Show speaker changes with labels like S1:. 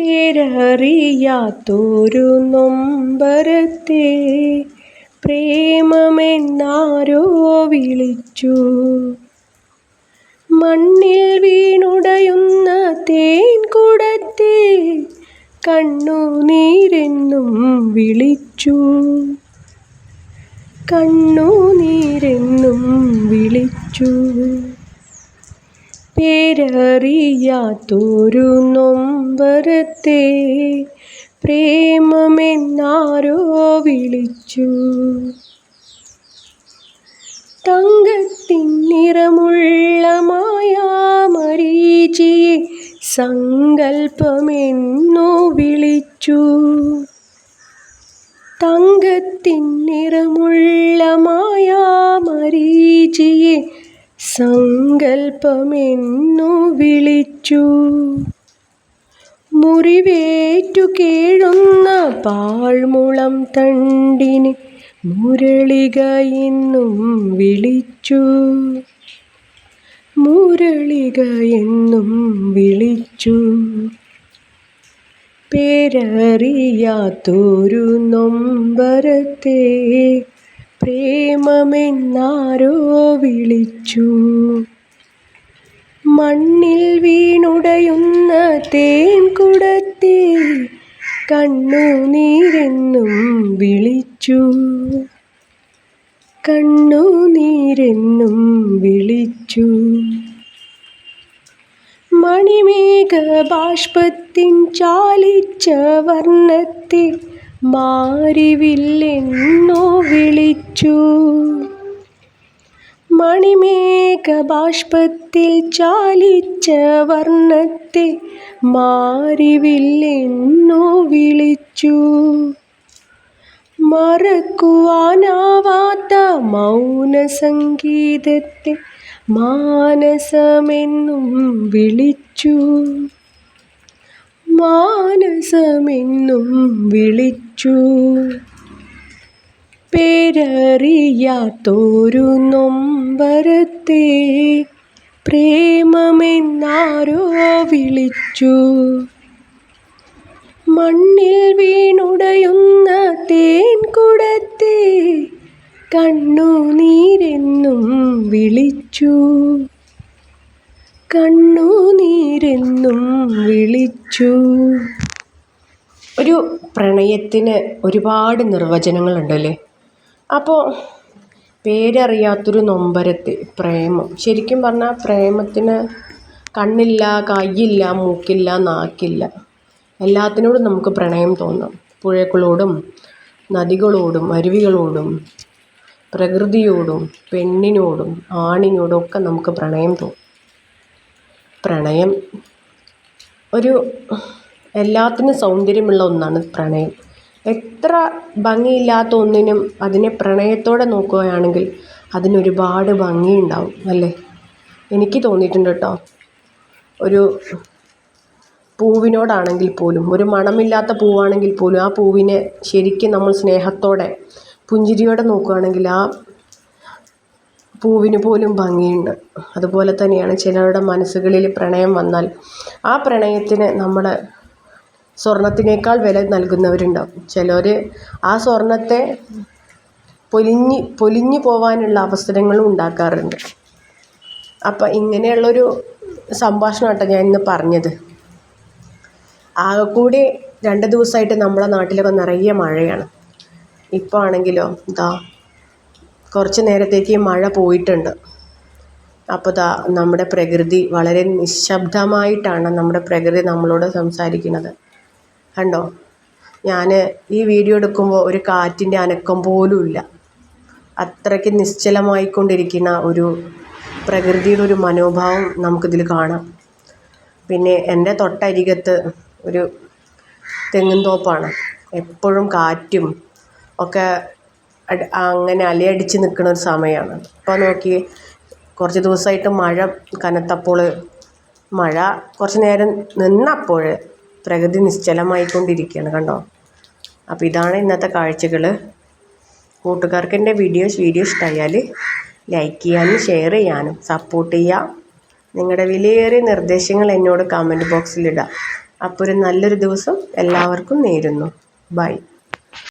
S1: പേരറിയാത്തൊരു നൊമ്പരത്തെ പ്രേമമെന്നാരോ വിളിച്ചു. മണ്ണിൽ വീണുടയുന്ന തേൻ കുടത്തെ കണ്ണുനീരെന്നും വിളിച്ചു. കണ്ണുനീരെന്നും വിളിച്ചു. പേരറിയാത്തൊരു നൊമ്പരത്തെ പ്രേമമെന്നാരോ വിളിച്ചു. തങ്കത്തിൻ നിറമുള്ള മായാമരീചിയെ സങ്കൽപ്പമെന്നു വിളിച്ചു. തങ്കത്തിൻ നിറമുള്ള മായാമരീചിയെ സങ്കൽപ്പമെന്നു വിളിച്ചു. മുറിവേറ്റു കേഴുന്ന പാഴ്മുളം തണ്ടിന് മുരളിക എന്നും വിളിച്ചു. മുരളിക എന്നും വിളിച്ചു. പേരറിയാത്തൊരു നൊമ്പരത്തെ പ്രേമമെന്നാരോ വിളിച്ചു. മണ്ണിൽ വീണുടയുന്ന തേൻ തേൻകുടത്തെ കണ്ണുനീരെന്നും വിളിച്ചു. കണ്ണുനീരെന്നും വിളിച്ചു. മണിമേഘ ബാഷ്പത്തിൻ ചാലിച്ച വർണത്തെ മാരിവില്ലെന്നോ വിളിച്ചു. മണിമേഘ ബാഷ്പത്തിൽ ചാലിച്ച വർണത്തെ മാറിവില്ലെന്നോ വിളിച്ചു. മറക്കുവാനാവാത്ത മൗനസംഗീതത്തെ മാനസമെന്നും വിളിച്ചു. മാനസമെന്നും വിളിച്ചു. പേരറിയാത്തൊരു നൊമ്പരത്തെ പ്രേമമെന്നാരോ വിളിച്ചു. മണ്ണിൽ വീണുടയുന്ന തേൻ കുടത്തെ കണ്ണുനീരെന്നും വിളിച്ചു. കണ്ണുനീരെന്നും വിളിച്ചു. ഒരു പ്രണയത്തിന് ഒരുപാട് നിർവചനങ്ങളുണ്ടല്ലേ? അപ്പോൾ പേരറിയാത്തൊരു നൊമ്പരത്തെ പ്രേമം. ശരിക്കും പറഞ്ഞാൽ പ്രേമത്തിന് കണ്ണില്ല കയ്യില്ല മൂക്കില്ല നാക്കില്ല. എല്ലാത്തിനോടും നമുക്ക് പ്രണയം തോന്നാം. പുഴകളോടും നദികളോടും അരുവികളോടും പ്രകൃതിയോടും പെണ്ണിനോടും ആണിനോടും ഒക്കെ നമുക്ക് പ്രണയം തോന്നും. പ്രണയം. ഒരു എല്ലാത്തിനും സൗന്ദര്യമുള്ള ഒന്നാണ് പ്രണയം. എത്ര ഭംഗിയില്ലാത്ത ഒന്നിനും അതിനെ പ്രണയത്തോടെ നോക്കുകയാണെങ്കിൽ അതിനൊരുപാട് ഭംഗിയുണ്ടാവും അല്ലേ? എനിക്ക് തോന്നിയിട്ടുണ്ട് കേട്ടോ. ഒരു പൂവിനോടാണെങ്കിൽ പോലും ഒരു മണമില്ലാത്ത പൂവാണെങ്കിൽ പോലും ആ പൂവിനെ ശരിക്കും നമ്മൾ സ്നേഹത്തോടെ പുഞ്ചിരിയോടെ നോക്കുകയാണെങ്കിൽ ആ പൂവിന് പോലും ഭംഗിയുണ്ട്. അതുപോലെ തന്നെയാണ് ചിലരുടെ മനസ്സുകളിൽ പ്രണയം വന്നാൽ ആ പ്രണയത്തിന് നമ്മൾ സ്വർണത്തിനേക്കാൾ വില നൽകുന്നവരുണ്ടാവും. ചിലർ ആ സ്വർണത്തെ പൊലിഞ്ഞ് പൊലിഞ്ഞു പോവാനുള്ള അവസരങ്ങളും ഉണ്ടാക്കാറുണ്ട്. അപ്പം ഇങ്ങനെയുള്ളൊരു സംഭാഷണം കേട്ടോ ഞാൻ ഇന്ന് പറഞ്ഞത്. ആകെക്കൂടി രണ്ട് ദിവസമായിട്ട് നമ്മളെ നാട്ടിലൊക്കെ നിറയെ മഴയാണ്. ഇപ്പോൾ ആണെങ്കിലോ? ഇതാ കുറച്ച് നേരത്തേക്ക് മഴ പോയിട്ടുണ്ട്. അപ്പോൾ ദാ നമ്മുടെ പ്രകൃതി വളരെ നിശബ്ദമായിട്ടാണ് നമ്മുടെ പ്രകൃതി നമ്മളോട് സംസാരിക്കുന്നത്. കണ്ടോ? ഞാൻ ഈ വീഡിയോ എടുക്കുമ്പോൾ ഒരു കാറ്റിന്റെ അനക്കം പോലുമില്ല അത്രയ്ക്ക് നിശ്ചലമായിക്കൊണ്ടിരിക്കുന്ന ഒരു പ്രകൃതിയുടെ ഒരു മനോഭാവം നമുക്കിതിൽ കാണാം. പിന്നെ എന്റെ തൊട്ടരികത്ത് ഒരു തെങ്ങിൻ തോപ്പാണ്. എപ്പോഴും കാറ്റും ഒക്കെ അങ്ങനെ അലയടിച്ച് നിൽക്കുന്ന ഒരു സമയമാണ്. അപ്പോൾ നോക്കി കുറച്ച് ദിവസമായിട്ട് മഴ കനത്തപ്പോൾ മഴ കുറച്ച് നേരം നിന്നപ്പോൾ പ്രകൃതി നിശ്ചലമായിക്കൊണ്ടിരിക്കുകയാണ് കണ്ടോ? അപ്പോൾ ഇതാണ് ഇന്നത്തെ കാഴ്ചകൾ കൂട്ടുകാർക്ക് എന്റെ വീഡിയോസ് വീഡിയോ ഇഷ്ടമായാൽ ലൈക്ക് ചെയ്യാനും ഷെയർ ചെയ്യാനും സപ്പോർട്ട് ചെയ്യുക നിങ്ങളുടെ വിലയേറിയ നിർദ്ദേശങ്ങൾ എന്നോട് കമന്റ് ബോക്സിലിടാം അപ്പോൾ ഒരു നല്ലൊരു ദിവസം എല്ലാവർക്കും നേരുന്നു. ബൈ